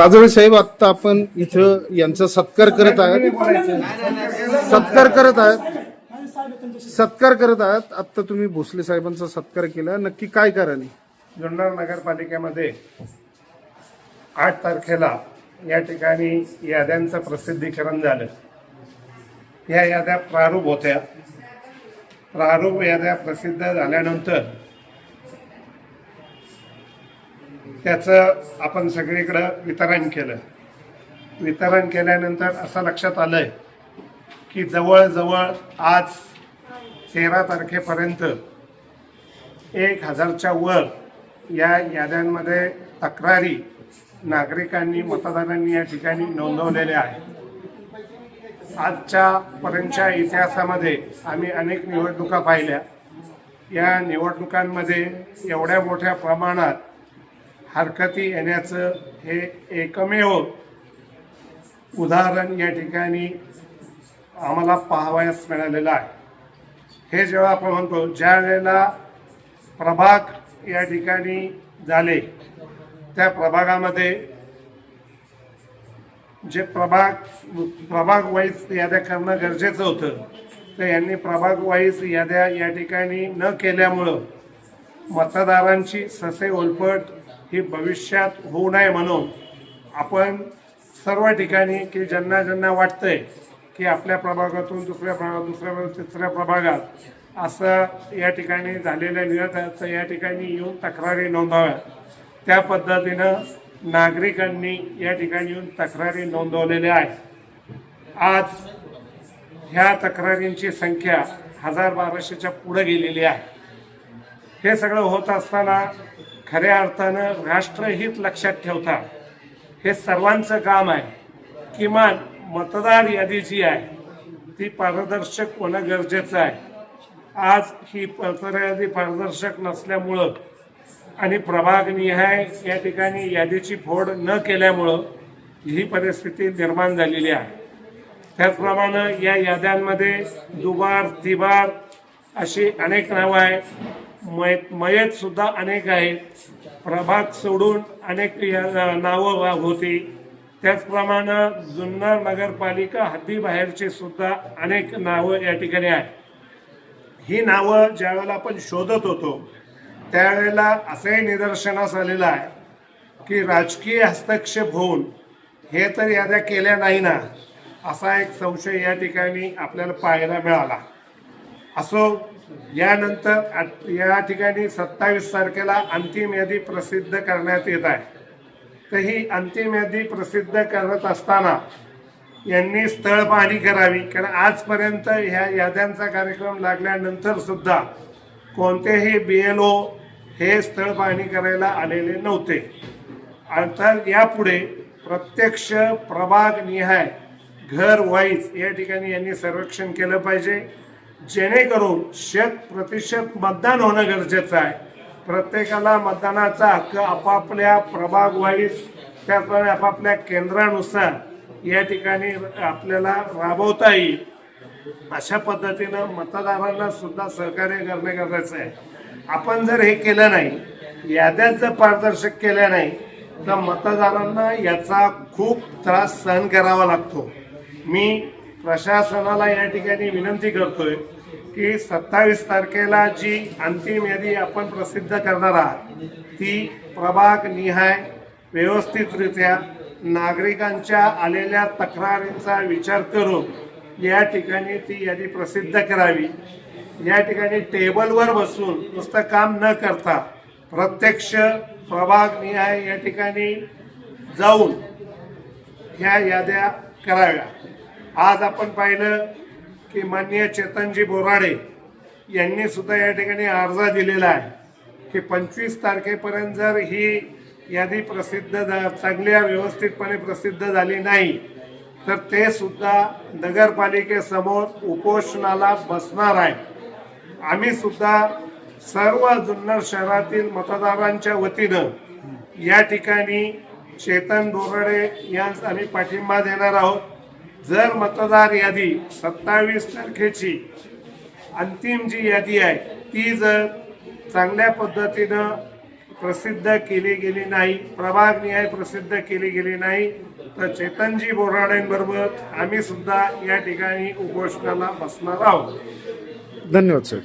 काजळे साहेब आता आपण इथं यांचा सत्कार करत आहात. सत्कार करत आहात. सत्कार करत आहात. आता तुम्ही भोसले साहेबांचा सत्कार केला. नक्की काय कारण आहे? जुन्नर नगरपालिकेमध्ये आठ तारखेला या ठिकाणी याद्यांचं प्रसिद्धीकरण झालं. या याद्या प्रारूप होत्या. प्रारूप याद्या प्रसिद्ध झाल्यानंतर त्याचं आपण सगळीकडं वितरण केलं. वितरण केल्यानंतर असं लक्षात आलं आहे की जवळजवळ आज तेरा तारखेपर्यंत एक हजारच्या वर या याद्यांमध्ये तक्रारी नागरिकांनी मतदारांनी या ठिकाणी नोंदवलेल्या आहेत. आजच्या पर्यंतच्या इतिहासामध्ये आम्ही अनेक निवडणुका पाहिल्या. या निवडणुकांमध्ये एवढ्या मोठ्या प्रमाणात हरकती येण्याचं हे एकमेव उदाहरण या ठिकाणी आम्हाला पाहावयास मिळालेलं आहे. हे जेव्हा आपण म्हणतो ज्या वेळेला प्रभाग या ठिकाणी झाले त्या प्रभागामध्ये जे प्रभाग प्रभाग वाईज याद्या करणं गरजेचं होतं तर यांनी प्रभाग वाईज याद्या या ठिकाणी न केल्यामुळं मतदारांची ससे ओलपट ही भविष्यात होऊ नये म्हणून आपण सर्व ठिकाणी की ज्यांना ज्यांना वाटतंय की आपल्या प्रभागातून दुसऱ्या प्रभागात दुसऱ्या तिसऱ्या प्रभागात असं या ठिकाणी झालेल्या नियत या ठिकाणी येऊन तक्रारी नोंदवाव्या त्या पद्धतीनं नागरिकांनी या ठिकाणी येऊन तक्रारी नोंदवलेल्या आहेत. आज ह्या तक्रारींची संख्या हजार बाराशेच्या पुढे गेलेली आहे. हे सगळं होत असताना खऱ्या अर्थानं राष्ट्रहित लक्षात ठेवता हे सर्वांचं काम आहे. किमान मतदार यादी जी आहे ती पारदर्शक होणं गरजेचं आहे. आज ही मतदार यादी पारदर्शक नसल्यामुळं आणि प्रभागनिहाय या ठिकाणी यादीची फोड न केल्यामुळं ही परिस्थिती निर्माण झालेली आहे. त्याचप्रमाणे या याद्यांमध्ये दुबार तिबार अशी अनेक नावं आहेत. मयत मयत सुद्धा अनेक आहेत. प्रभात सोडून अनेक या- नावं होती. त्याचप्रमाणे जुन्नर नगरपालिका हद्दीबाहेरचे सुद्धा अनेक नावं या ठिकाणी आहेत. ही नावं ज्यावेळेला आपण शोधत होतो त्यावेळेला असंही निदर्शनास आलेलं आहे की राजकीय हस्तक्षेप होऊन हे तर याद्या केल्या नाही ना असा एक संशय या ठिकाणी आपल्याला पाहायला मिळाला. असो यानंतर या ठिकाणी सत्तावीस तारखेला अंतिम यादी प्रसिद्ध करण्यात येत आहे. तर ही अंतिम यादी प्रसिद्ध करत असताना यांनी स्थळ पाहणी करावी कारण आजपर्यंत ह्या याद्यांचा कार्यक्रम लागल्यानंतर सुद्धा कोणतेही बी एल ओ हे स्थळ पाहणी करायला आलेले नव्हते. अर्थात यापुढे प्रत्यक्ष प्रभाग निहाय घर वाईज या ठिकाणी यांनी सर्वेक्षण केलं पाहिजे. जेणेकरून शत प्रतिशत मतदान होणं गरजेचं आहे. प्रत्येकाला मतदानाचा हक्क आपापल्या प्रभाग वाईज त्याचप्रमाणे आपापल्या केंद्रानुसार या ठिकाणी आपल्याला राबवता येईल. अशा पद्धतीनं मतदारांना सुद्धा सहकार्य करणे गरजेचं आहे. आपण जर हे केलं नाही याद्यात जर पारदर्शक केल्या नाही तर मतदारांना याचा खूप त्रास सहन करावा लागतो. मी प्रशासनाला या ठिकाणी विनंती करतोय की सत्तावीस तारखेला जी अंतिम यादी आपण प्रसिद्ध करणार आहात ती प्रभाग निहाय व्यवस्थितरित्या नागरिकांच्या आलेल्या तक्रारींचा विचार करून या ठिकाणी ती यादी प्रसिद्ध करावी. या ठिकाणी टेबलवर बसून नुसतं काम न करता प्रत्यक्ष प्रभाग निहाय या ठिकाणी जाऊन ह्या याद्या कराव्या. आज आपण पाहिलं की माननीय चेतनजी बोराडे यांनी सुद्धा या ठिकाणी अर्ज दिलेला आहे की पंचवीस तारखेपर्यंत जर ही यादी प्रसिद्ध चांगल्या व्यवस्थितपणे प्रसिद्ध झाली नाही तर ते सुद्धा नगरपालिकेसमोर उपोषणाला बसणार आहे. आम्ही सुद्धा सर्व जुन्नर शहरातील मतदारांच्या वतीनं या ठिकाणी चेतन बोराडे यांस आम्ही पाठिंबा देणार आहोत. जर मतदार यादी सत्तावीस तारखेची अंतिम जी यादी आहे ती जर चांगल्या पद्धतीनं प्रसिद्ध केली गेली नाही प्रभाग न्याय प्रसिद्ध केली गेली नाही तर चेतनजी बोराडेंबरोबर आम्ही सुद्धा या ठिकाणी उपोषणाला बसणार आहोत. धन्यवाद सर.